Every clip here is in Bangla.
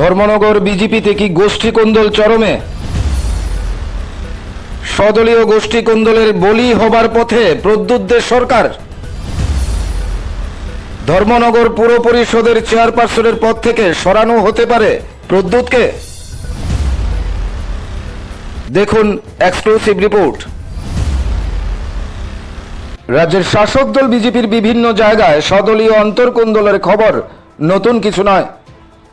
ধর্মনগর বিজেপিতে কি গোষ্ঠী কোন্দল চরমে। সদলীয় গোষ্ঠী কোন্দলের বলি হবার পথে প্রদ্যুৎদের সরকার। ধর্মনগর পুর পরিষদের চেয়ারপারসনের পদ থেকে সরানো হতে পারে প্রদ্যুৎকে। দেখুন এক্সক্লুসিভ রিপোর্ট। রাজ্যের শাসক দল বিজেপির বিভিন্ন জায়গায় সদলীয় অন্তর্কুন্দলের খবর, নতুন কিছু নয়।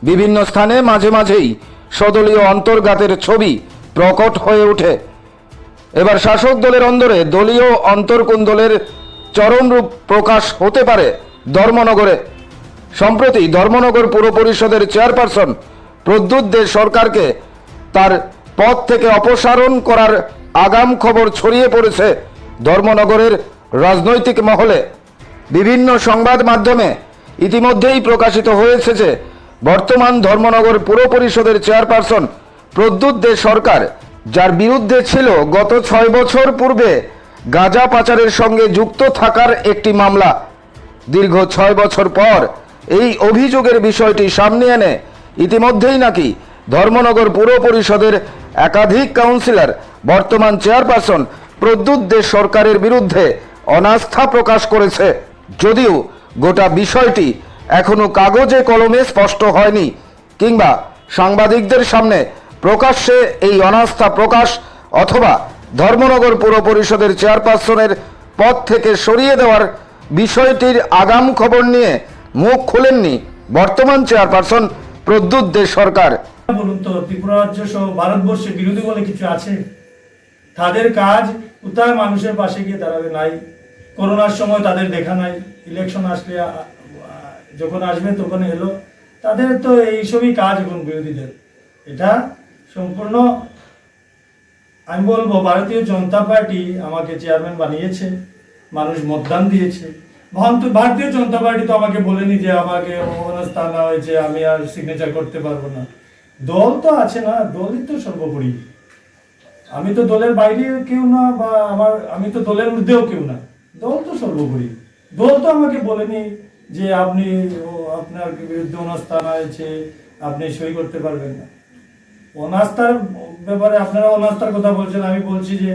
বিভিন্ন স্থানে মাঝে মাঝেই সদলীয় অন্তর্ঘাতের ছবি প্রকট হয়ে ওঠে। এবার শাসক দলের অন্দরে দলীয় অন্তর্কুন্দলের চরম রূপ প্রকাশ হতে পারে ধর্মনগরে। সম্প্রতি ধর্মনগর পুর পরিষদের চেয়ারপারসন প্রদ্যুৎ দে সরকারকে তার পদ থেকে অপসারণ করার আগাম খবর ছড়িয়ে পড়েছে ধর্মনগরের রাজনৈতিক মহলে। বিভিন্ন সংবাদ মাধ্যমে ইতিমধ্যেই প্রকাশিত হয়েছে যে বর্তমান ধর্মনগর পুর পরিষদের চেয়ারপারসন প্রদ্যুৎ দে সরকার, যার বিরুদ্ধে ছিল গত ছয় বছর পূর্বে গাঁজা পাচারের সঙ্গে যুক্ত থাকার একটি মামলা। দীর্ঘ ছয় বছর পর এই অভিযোগের বিষয়টি সামনে এনে ইতিমধ্যেই নাকি ধর্মনগর পুর পরিষদের একাধিক কাউন্সিলর, বর্তমান চেয়ারপারসন প্রদ্যুৎ দে সরকারের বিরুদ্ধে অনাস্থা প্রকাশ করেছে। যদিও গোটা বিষয়টি এখনও কাগজে কলমে স্পষ্ট হয়নি, কিংবা সাংবাদিকদের সামনে প্রকাশ্যে এই অনাস্থা প্রকাশ অথবা ধর্মনগর পুর পরিষদের চেয়ারপারসনের পদ থেকে সরিয়ে দেওয়ার বিষয়টির আগাম খবর নিয়ে মুখ খুলেননি বর্তমান চেয়ারপারসন প্রদ্যুৎ দে সরকার। বলুন তো, ত্রিপুরা রাজ্য সহ ভারতবর্ষে বিরোধী বলে কিছু আছে? তাদের কাজ কোথায় মানুষের পাশে গিয়ে দাঁড়াবে নাই। করোনার সময় তাদের দেখা নাই। ইলেকশন আসলে যখন আসবে তখন এলো। তাদের তো এইসবই কাজ এখন বিরোধীদের। এটা সম্পূর্ণ, আমি বলব, ভারতীয় জনতা পার্টি আমাকে চেয়ারম্যান বানিয়েছে, মানুষ মতদান দিয়েছে। ভারতীয় জনতা পার্টি তো আমাকে বলেনি যে আমাকে অবস্থান হয়েছে, আমি আর সিগনেচার করতে পারব না। দল তো আছে না, দলই তো সর্বোপরি। আমি তো দলের বাইরে কেউ না বা আমার, আমি তো দলের মধ্যেও কেউ না। দল তো সর্বোপরি। দল তো আমাকে বলেনি যে আপনি আপনার বিরুদ্ধে অনাস্থান হয়েছে, আপনি সই করতে পারবেন না। অনাস্থার ব্যাপারে আপনারা অনাস্থার কথা বলছেন, আমি বলছি যে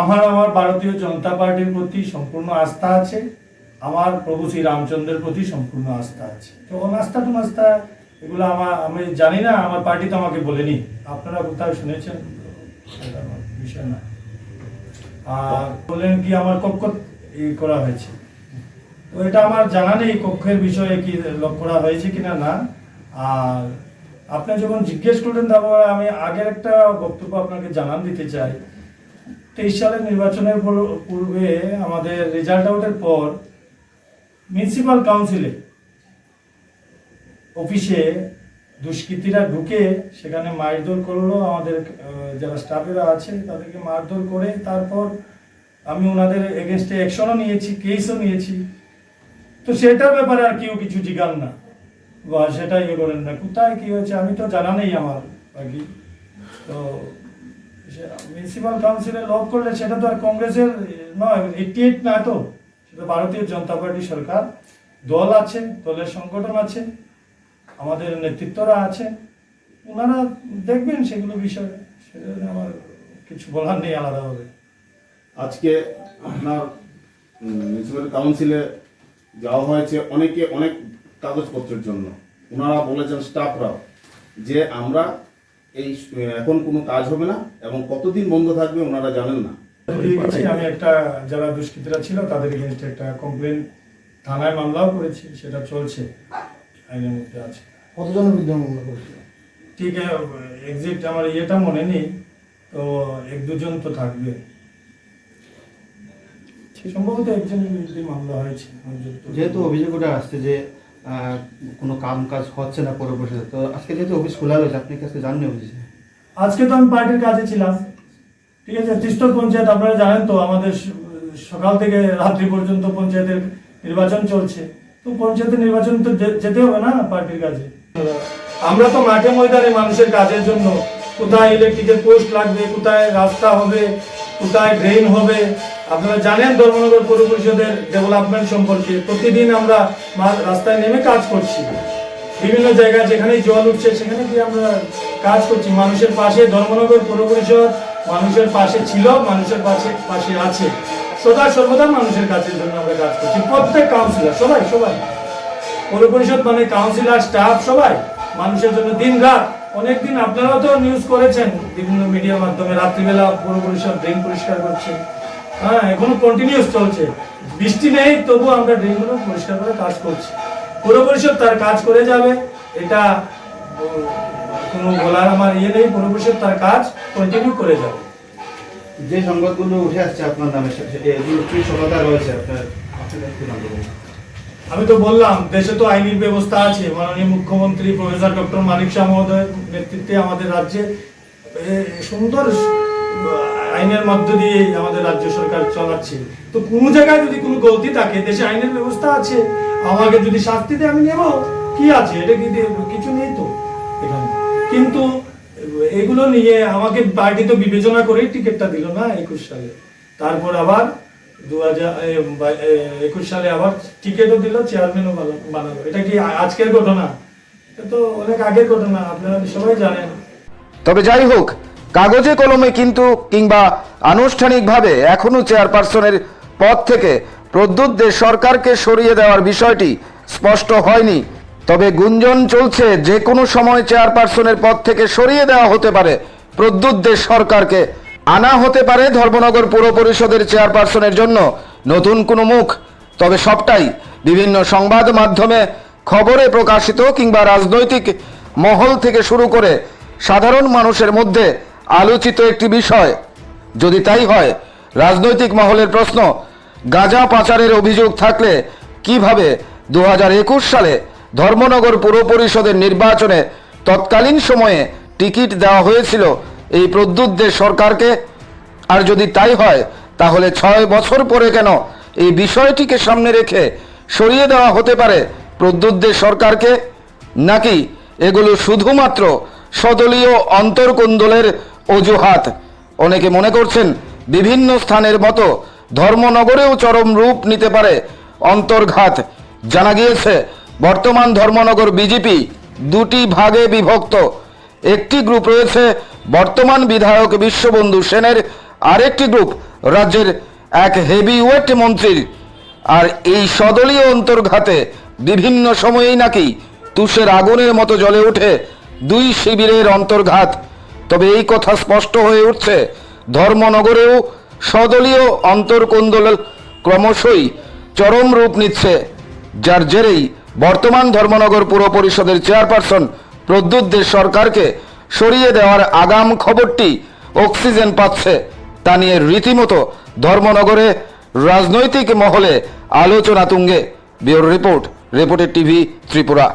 আমার আমার ভারতীয় জনতা পার্টির প্রতি সম্পূর্ণ আস্থা আছে, আমার প্রভু শ্রী রামচন্দ্রের প্রতি সম্পূর্ণ আস্থা আছে। তো অনাস্থা টনাস্থা, এগুলো আমার আমি জানি না, আমার পার্টি তো আমাকে বলেনি। আপনারা কোথায় শুনেছেন? বিষয় না। আর বললেন কি আমার কক্ষ করা হয়েছে। এটা আমার জানা নেই কক্ষের বিষয়ে কি লক্ষ্য করা হয়েছে কিনা না। আর আপনি যখন জিজ্ঞেস করলেন তারপর আমি আগের একটা বক্তব্য আপনাকে জানান দিতে চাই। তেইশ সালের নির্বাচনের পূর্বে আমাদের রেজাল্ট আউটের পর মিউনিসিপাল কাউন্সিলে অফিসে দুষ্কৃতীরা ঢুকে সেখানে মারধর করল। আমাদের যারা স্টাফেরা আছে তাদেরকে মারধর করে তারপর আমি ওনাদের এগেনস্টে অ্যাকশনও নিয়েছি কেসও নিয়েছি। তো সেটার ব্যাপারে আর কেউ কিছু জিগান না। বা সেটা ইয়ে করেন না। কোথায় কি হয়েছে আমি তো জানা নেই আমার, বাকি। তো মিউনিসিপাল কাউন্সিলে লক করলে সেটা তো আর কংগ্রেসের নয় এইটি এইট না তো। সেটা ভারতীয় জনতা পার্টি সরকার। দল আছে দলের সংগঠন আছে আমাদের নেতৃত্বরা আছে ওনারা দেখবেন সেগুলো বিষয়ে। সেটা আমার কিছু বলার নেই আলাদাভাবে। আজকে আপনার মিউনিসিপ্যাল কাউন্সিলে যাওয়া হয়েছে অনেকে অনেক কাগজপত্রের জন্য। ওনারা বলেছেন স্টাফরাও যে আমরা এই এখন কোনো কাজ হবে না এবং কতদিন বন্ধ থাকবে ওনারা জানেন না। আমি একটা যারা দুষ্কৃতীরা ছিল তাদের এগেনস্টে একটা কমপ্লেন থানায় মামলাও করেছি সেটা চলছে আইনের মধ্যে আছে। কতজনের বিরুদ্ধে মামলা করেছিল? ঠিক এক্সিট আমার ইয়েটা মনে নেই তো এক দুজন তো থাকবে। সম্ভবত একজনের বিরুদ্ধে মামলা হয়েছে যেহেতু অভিযোগ ওটা আসছে যে কোনো কাম কাজ হচ্ছে না পৌর পরিষদে তো আজকে যেহেতু অফিস খোলা রয়েছে আপনি কি আজকে জাননি অফিসে? আজকে তো আমি পার্টির কাজে ছিলাম। ঠিক আছে তিস্তর পঞ্চায়েত আপনারা জানেন তো আমাদের সকাল থেকে রাত্রি পর্যন্ত পঞ্চায়েতের নির্বাচন চলছে। তো পঞ্চায়েতের নির্বাচন তো যেতে হবে না পার্টির কাজে? আমরা তো মাঠে ময়দানে মানুষের কাজের জন্য কোথায় ইলেকট্রিকের পোস্ট লাগবে কোথায় রাস্তা হবে কোথায় ড্রেন হবে আপনারা জানেন ধর্মনগর পৌর পরিষদের ডেভেলপমেন্ট সম্পর্কে। প্রতিদিন আমরা রাস্তায় নেমে কাজ করছি। বিভিন্ন জায়গায় যেখানে জল উঠছে, সেখানে গিয়ে আমরা কাজ করছি। মানুষের পাশে ধর্মনগর পৌর পরিষদ, মানুষের পাশে ছিল, মানুষের পাশে পাশে আছে। সদা সর্বদা মানুষের কাছে জন্য আমরা কাজ করছি। প্রত্যেক কাউন্সিলর সবাই সবাই। পৌর পরিষদ মানে কাউন্সিলর স্টাফ সবাই। মানুষের জন্য দিন রাত। অনেকদিন আপনারাও তো নিউজ করেছেন বিভিন্ন মিডিয়ার মাধ্যমে, রাত্রিবেলা পৌর পরিষদ ড্রেন পরিষ্কার করছে। হ্যাঁ এখনও কন্টিনিউস চলছে। বৃষ্টি নেই তবু আমরা ড্রেনগুলো পরিষ্কার করে কাজ করছি। পৌর পরিষদ তার কাজ করে যাবে। এটা কোনো বলার আমার ইয়ে নেই পৌর পরিষদ তার কাজ কন্টিনিউ করে যাবে। যে সংবাদগুলো উঠে আসছে আপনার নামে এগুলো কি সততা রয়েছে আপনার। আমি তো বললাম দেশে তো আইনের ব্যবস্থা আছে। মাননীয় মুখ্যমন্ত্রী প্রফেসর ডক্টর মানিক শাহ মহোদয়ের নেতৃত্বে আমাদের রাজ্যে সুন্দর আইনের মধ্য দিয়ে আমাদের রাজ্য সরকার চালাচ্ছে। তো কোনো জায়গায় যদি কোনো গলতি থাকে, দেশে আইনের ব্যবস্থা আছে, আমাকে যদি শাস্তি দেয়, আমি নেব। কি আছে? এটা কি কিছু নেই তো এখানে। কিন্তু এগুলো নিয়ে আমাকে পার্টি তো বিবেচনা করেই টিকিটটা দিল না একুশ সালে। তারপর আবার দু হাজার একুশ সালে আবার টিকিটও দিল, চেয়ারম্যানও বানা- বানালো। এটা কি আজকের ঘটনা? এটা তো অনেক আগের ঘটনা, আপনারা সবাই জানেন। তবে যাই হোক কাগজে কলমে কিন্তু কিংবা আনুষ্ঠানিকভাবে এখনও চেয়ারপারসনের পদ থেকে প্রদ্যুৎ দে সরকারকে সরিয়ে দেওয়ার বিষয়টি স্পষ্ট হয়নি। তবে গুঞ্জন চলছে, যে কোনো সময় চেয়ারপারসনের পদ থেকে সরিয়ে দেওয়া হতে পারে। প্রদ্যুৎ দে সরকারকে আনা হতে পারে ধর্মনগর পুর পরিষদের চেয়ারপারসনের জন্য নতুন কোনো মুখ। তবে সবটাই বিভিন্ন সংবাদ মাধ্যমে খবরে প্রকাশিত কিংবা রাজনৈতিক মহল থেকে শুরু করে সাধারণ মানুষের মধ্যে আলোচিত একটি বিষয়। যদি তাই হয়, রাজনৈতিক মহলের প্রশ্ন, গাঁজা পাচারের অভিযোগ থাকলে কীভাবে দু হাজার একুশ সালে ধর্মনগর পুর পরিষদের নির্বাচনে তৎকালীন সময়ে টিকিট দেওয়া হয়েছিল এই প্রদ্যুৎ দে সরকারকে? আর যদি তাই হয়, তাহলে ছয় বছর পরে কেন এই বিষয়টিকে সামনে রেখে সরিয়ে দেওয়া হতে পারে প্রদ্যুৎ দে সরকারকে? নাকি এগুলো শুধুমাত্র সদলীয় অন্তর্কুন্দলের অজুহাত। অনেকে মনে করছেন বিভিন্ন স্থানের মতো ধর্মনগরেও চরম রূপ নিতে পারে অন্তর্ঘাত। জানা গিয়েছে, বর্তমান ধর্মনগর বিজেপি দুটি ভাগে বিভক্ত। একটি গ্রুপ রয়েছে বর্তমান বিধায়ক বিশ্ববন্ধু সেনের, আরেকটি গ্রুপ রাজ্যের এক হেভিওয়েট মন্ত্রীর। আর এই সদলীয় অন্তর্ঘাতে বিভিন্ন সময়েই নাকি তুষের আগুনের মতো জ্বলে ওঠে দুই শিবিরের অন্তর্ঘাত। তবে এই কথা স্পষ্ট হয়ে উঠছে। ধর্মনগরেও সদলীয় অন্তর্কোন্দল ক্রমশই চরম রূপ নিচ্ছে, যার জেরেই বর্তমান ধর্মনগর পুর পরিষদের চেয়ারপারসন প্রদ্যুৎ সরকারকে সরিয়ে দেওয়ার আগাম খবরটি অক্সিজেন পাচ্ছে। তা নিয়ে রীতিমতো ধর্মনগরে রাজনৈতিক মহলে আলোচনা তুঙ্গে। ব্যুরো রিপোর্ট, রিপোর্টের টিভি ত্রিপুরা।